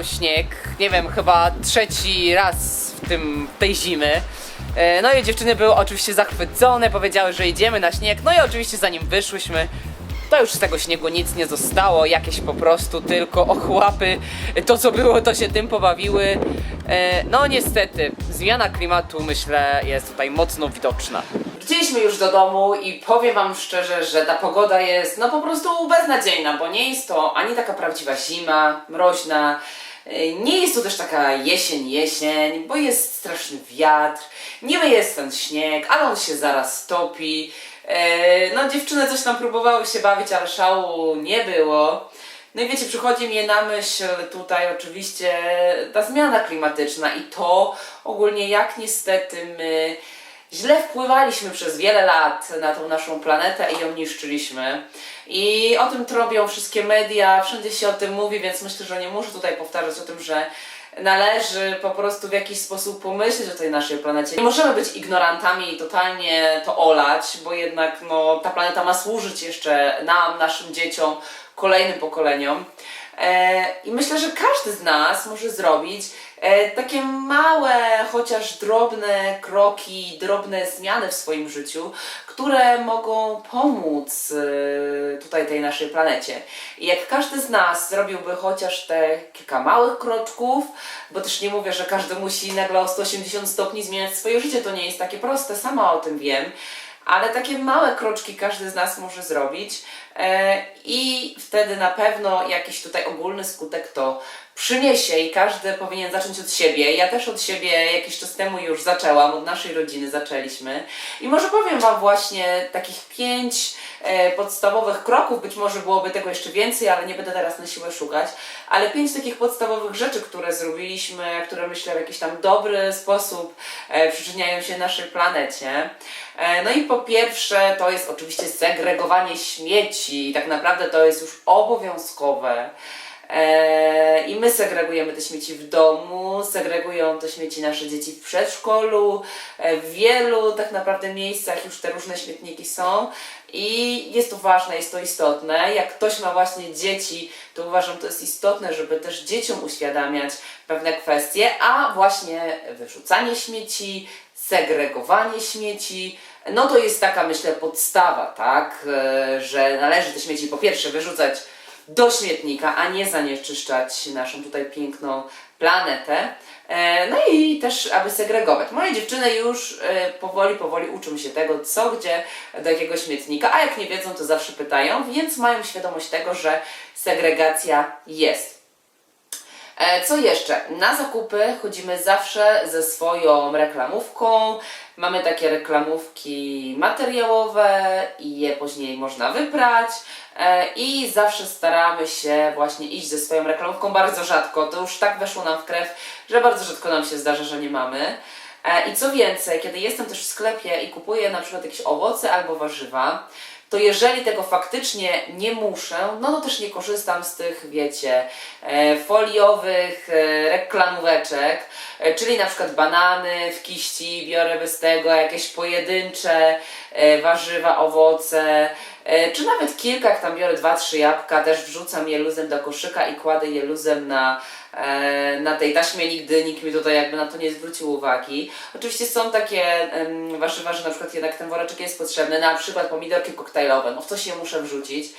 padał śnieg, nie wiem, chyba trzeci raz w tym, tej zimy. E, No i dziewczyny były oczywiście zachwycone, powiedziały, że idziemy na śnieg. No i oczywiście zanim wyszłyśmy, to już z tego śniegu nic nie zostało, jakieś po prostu tylko ochłapy. To co było, to się tym pobawiły. E, No niestety, zmiana klimatu myślę jest tutaj mocno widoczna. Wróciliśmy już do domu i powiem wam szczerze, że ta pogoda jest no po prostu beznadziejna, bo nie jest to ani taka prawdziwa zima, mroźna, nie jest to też taka jesień, jesień, bo jest straszny wiatr, niby jest ten śnieg, ale on się zaraz topi. E, No dziewczyny coś tam próbowały się bawić, ale szału nie było. No i wiecie, przychodzi mi na myśl tutaj oczywiście ta zmiana klimatyczna i to ogólnie jak niestety my źle wpływaliśmy przez wiele lat na tą naszą planetę i ją niszczyliśmy. I o tym trąbią wszystkie media, wszędzie się o tym mówi, więc myślę, że nie muszę tutaj powtarzać o tym, że należy po prostu w jakiś sposób pomyśleć o tej naszej planecie. Nie możemy być ignorantami i totalnie to olać, bo jednak no, ta planeta ma służyć jeszcze nam, naszym dzieciom, kolejnym pokoleniom. E, I myślę, że każdy z nas może zrobić e, takie małe, chociaż drobne kroki, drobne zmiany w swoim życiu, które mogą pomóc e, tutaj tej naszej planecie. I jak każdy z nas zrobiłby chociaż te kilka małych kroczków, bo też nie mówię, że każdy musi nagle o 180 stopni zmieniać swoje życie, to nie jest takie proste, sama o tym wiem ale takie małe kroczki każdy z nas może zrobić. E, i wtedy na pewno jakiś tutaj ogólny skutek to przyniesie i każdy powinien zacząć od siebie. Ja też od siebie jakiś czas temu już zaczęłam, od naszej rodziny zaczęliśmy i może powiem Wam właśnie takich pięć e, podstawowych kroków, być może byłoby tego jeszcze więcej, ale nie będę teraz na siłę szukać, ale pięć takich podstawowych rzeczy, które zrobiliśmy, które myślę w jakiś tam dobry sposób e, przyczyniają się naszej planecie. E, No i po pierwsze to jest oczywiście segregowanie śmieci. Tak naprawdę to jest już obowiązkowe. E, I my segregujemy te śmieci w domu, segregują te śmieci nasze dzieci w przedszkolu, e, w wielu tak naprawdę miejscach już te różne śmietniki są i jest to ważne, jest to istotne. Jak ktoś ma właśnie dzieci, to uważam to jest istotne, żeby też dzieciom uświadamiać pewne kwestie, a właśnie wyrzucanie śmieci, segregowanie śmieci, no to jest taka myślę podstawa, tak, E, że należy te śmieci po pierwsze wyrzucać do śmietnika, a nie zanieczyszczać naszą tutaj piękną planetę. E, No i też, aby segregować. Moje dziewczyny już e, powoli, powoli uczą się tego, co gdzie do jakiego śmietnika, a jak nie wiedzą, to zawsze pytają, więc mają świadomość tego, że segregacja jest. E, Co jeszcze? Na zakupy chodzimy zawsze ze swoją reklamówką. Mamy takie reklamówki materiałowe i je później można wyprać. E, I zawsze staramy się właśnie iść ze swoją reklamówką. Bardzo rzadko, to już tak weszło nam w krew, że bardzo rzadko nam się zdarza, że nie mamy. E, I co więcej, kiedy jestem też w sklepie i kupuję na przykład jakieś owoce albo warzywa, to jeżeli tego faktycznie nie muszę, no to też nie korzystam z tych, wiecie, e, foliowych e, reklamóweczek, e, czyli na przykład banany w kiści, biorę bez tego jakieś pojedyncze warzywa, owoce, czy nawet kilka, jak tam biorę dwa, trzy jabłka, też wrzucam je luzem do koszyka i kładę je luzem na, e, na tej taśmie, nigdy nikt mi tutaj jakby na to nie zwrócił uwagi. Oczywiście są takie warzywa, że na przykład jednak ten woreczek jest potrzebny, na przykład pomidorki koktajlowe, no w coś je muszę wrzucić.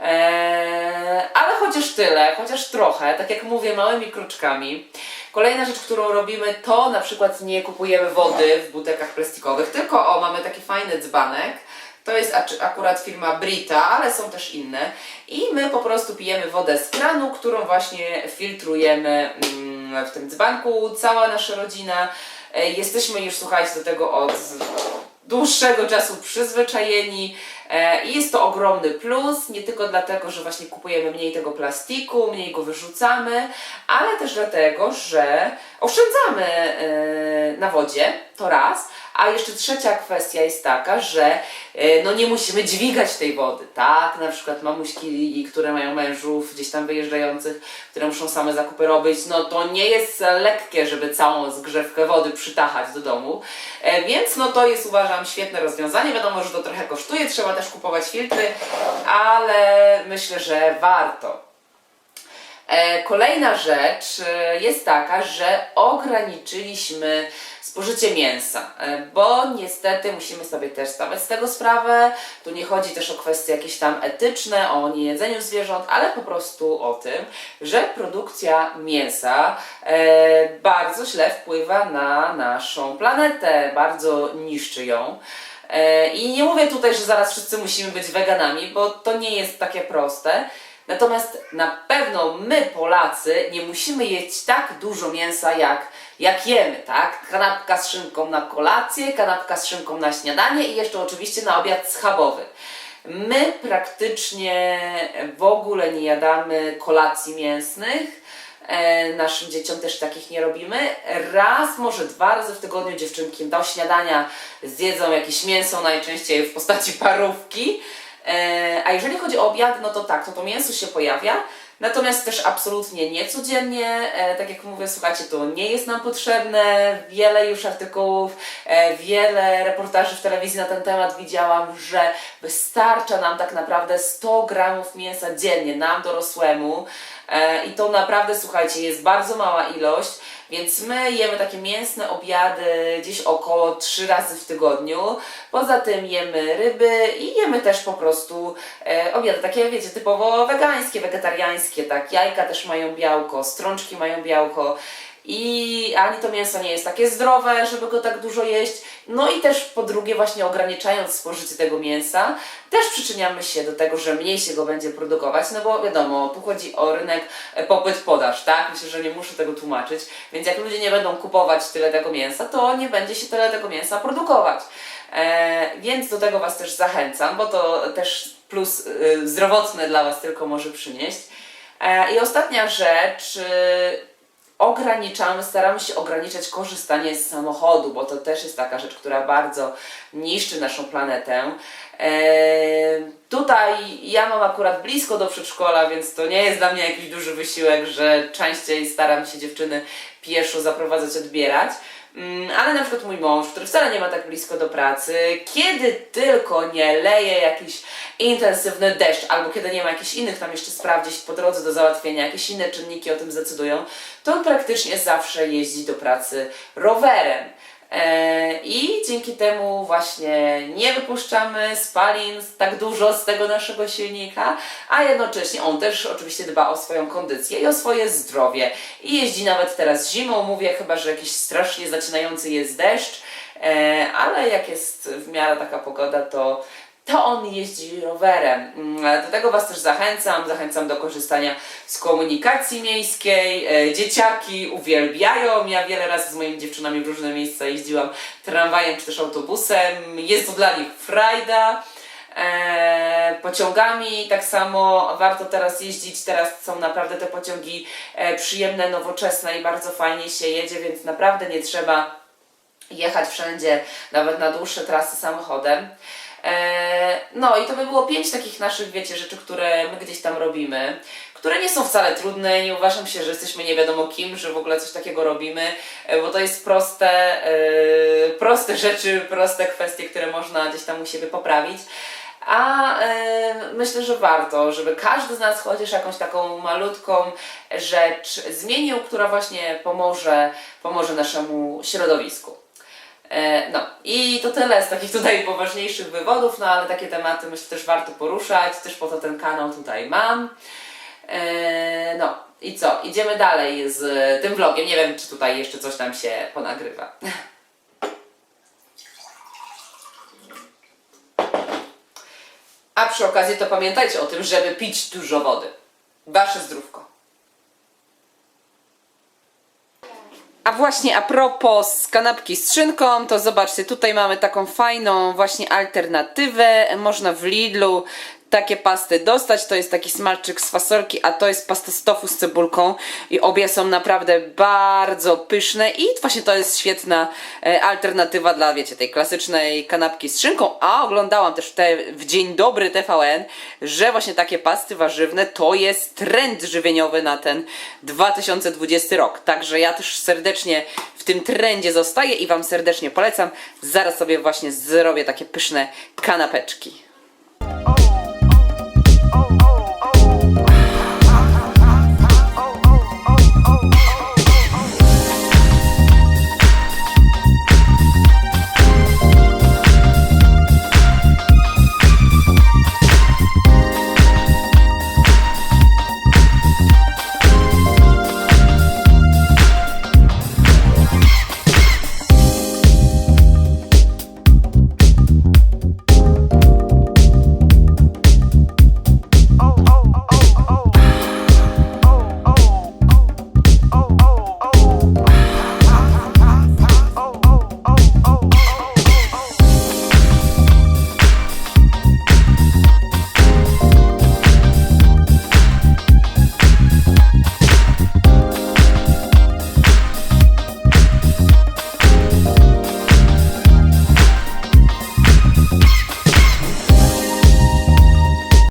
Eee, ale chociaż tyle, chociaż trochę, tak jak mówię, małymi kroczkami. Kolejna rzecz, którą robimy, to na przykład nie kupujemy wody w butelkach plastikowych, tylko o, mamy taki fajny dzbanek. To jest akurat firma Brita, ale są też inne. I my po prostu pijemy wodę z kranu, którą właśnie filtrujemy mm, w tym dzbanku. Cała nasza rodzina. E, Jesteśmy już, słuchajcie, do tego od dłuższego czasu przyzwyczajeni e, i jest to ogromny plus, nie tylko dlatego, że właśnie kupujemy mniej tego plastiku, mniej go wyrzucamy, ale też dlatego, że oszczędzamy e, na wodzie, to raz, a jeszcze trzecia kwestia jest taka, że e, no nie musimy dźwigać tej wody, tak? Na przykład mamuśki, które mają mężów gdzieś tam wyjeżdżających, które muszą same zakupy robić, no to nie jest lekkie, żeby całą zgrzewkę wody przytachać do domu, e, więc no to jest uważam świetne rozwiązanie. Wiadomo, że to trochę kosztuje, trzeba też kupować filtry, ale myślę, że warto. E, Kolejna rzecz e, jest taka, że ograniczyliśmy spożycie mięsa, e, bo niestety musimy sobie też zdawać z tego sprawę. Tu nie chodzi też o kwestie jakieś tam etyczne, o niejedzeniu zwierząt, ale po prostu o tym, że produkcja mięsa bardzo źle wpływa na naszą planetę, bardzo niszczy ją. I nie mówię tutaj, że zaraz wszyscy musimy być weganami, bo to nie jest takie proste. Natomiast na pewno my, Polacy, nie musimy jeść tak dużo mięsa, jak, jak jemy, tak? Kanapka z szynką na kolację, kanapka z szynką na śniadanie i jeszcze oczywiście na obiad schabowy. My praktycznie w ogóle nie jadamy kolacji mięsnych. E, naszym dzieciom też takich nie robimy. Raz, może dwa razy w tygodniu dziewczynki do śniadania zjedzą jakieś mięso, najczęściej w postaci parówki. A jeżeli chodzi o obiad, no to tak, no to mięso się pojawia. Natomiast też absolutnie nie codziennie, e, tak jak mówię, słuchajcie, to nie jest nam potrzebne. Wiele już artykułów, e, wiele reportaży w telewizji na ten temat widziałam, że wystarcza nam tak naprawdę 100 gramów mięsa dziennie, nam dorosłemu. E, I to naprawdę, słuchajcie, jest bardzo mała ilość, więc my jemy takie mięsne obiady gdzieś około 3 razy w tygodniu. Poza tym jemy ryby i jemy też po prostu e, obiady takie, wiecie, typowo wegańskie, wegetariańskie, tak. Jajka też mają białko, strączki mają białko. I ani to mięso nie jest takie zdrowe, żeby go tak dużo jeść. No i też po drugie, właśnie ograniczając spożycie tego mięsa, też przyczyniamy się do tego, że mniej się go będzie produkować, no bo wiadomo, tu chodzi o rynek e, popyt-podaż, tak? Myślę, że nie muszę tego tłumaczyć. Więc jak ludzie nie będą kupować tyle tego mięsa, to nie będzie się tyle tego mięsa produkować. E, więc do tego Was też zachęcam, bo to też plus e, zdrowotny dla Was tylko może przynieść. I ostatnia rzecz. E, ograniczamy, staramy się ograniczać korzystanie z samochodu, bo to też jest taka rzecz, która bardzo niszczy naszą planetę. Eee, tutaj ja mam akurat blisko do przedszkola, więc to nie jest dla mnie jakiś duży wysiłek, że częściej staram się dziewczyny pieszo zaprowadzać, odbierać. Mm, Ale na przykład mój mąż, który wcale nie ma tak blisko do pracy, kiedy tylko nie leje jakiś intensywny deszcz, albo kiedy nie ma jakichś innych tam jeszcze spraw gdzieś po drodze do załatwienia, jakieś inne czynniki o tym zdecydują, to praktycznie zawsze jeździ do pracy rowerem. E, I dzięki temu właśnie nie wypuszczamy spalin tak dużo z tego naszego silnika, a jednocześnie on też oczywiście dba o swoją kondycję i o swoje zdrowie. I jeździ nawet teraz zimą, mówię chyba, że jakiś strasznie zaczynający jest deszcz, e, ale jak jest w miarę taka pogoda, to to on jeździ rowerem. Mm, Do tego Was też zachęcam. Zachęcam do korzystania z komunikacji miejskiej. E, Dzieciaki uwielbiają. Ja wiele razy z moimi dziewczynami w różne miejsca jeździłam tramwajem czy też autobusem. Jest to dla nich frajda. E, pociągami tak samo warto teraz jeździć. Teraz są naprawdę te pociągi e, przyjemne, nowoczesne i bardzo fajnie się jedzie, więc naprawdę nie trzeba jechać wszędzie, nawet na dłuższe trasy samochodem. E, No i to by było pięć takich naszych, wiecie, rzeczy, które my gdzieś tam robimy, które nie są wcale trudne, nie uważam się, że jesteśmy nie wiadomo kim, że w ogóle coś takiego robimy, e, bo to jest proste, e, proste rzeczy, proste kwestie, które można gdzieś tam u siebie poprawić. A myślę, że warto, żeby każdy z nas chociaż jakąś taką malutką rzecz zmienił, która właśnie pomoże, pomoże naszemu środowisku. E, No i to tyle z takich tutaj poważniejszych wywodów, no ale takie tematy myślę też warto poruszać, też po to ten kanał tutaj mam. E, No i co, idziemy dalej z tym vlogiem, nie wiem czy tutaj jeszcze coś tam się ponagrywa. A przy okazji to pamiętajcie o tym, żeby pić dużo wody. Wasze zdrówko. A właśnie a propos kanapki z szynką, to zobaczcie, tutaj mamy taką fajną właśnie alternatywę. Można w Lidlu takie pasty dostać. To jest taki smalczyk z fasolki, a to jest pasta z tofu z cebulką. I obie są naprawdę bardzo pyszne i właśnie to jest świetna e, alternatywa dla, wiecie, tej klasycznej kanapki z szynką. A oglądałam też te, w Dzień Dobry TVN, że właśnie takie pasty warzywne to jest trend żywieniowy na ten 2020 rok. Także ja też serdecznie w tym trendzie zostaję i Wam serdecznie polecam. Zaraz sobie właśnie zrobię takie pyszne kanapeczki.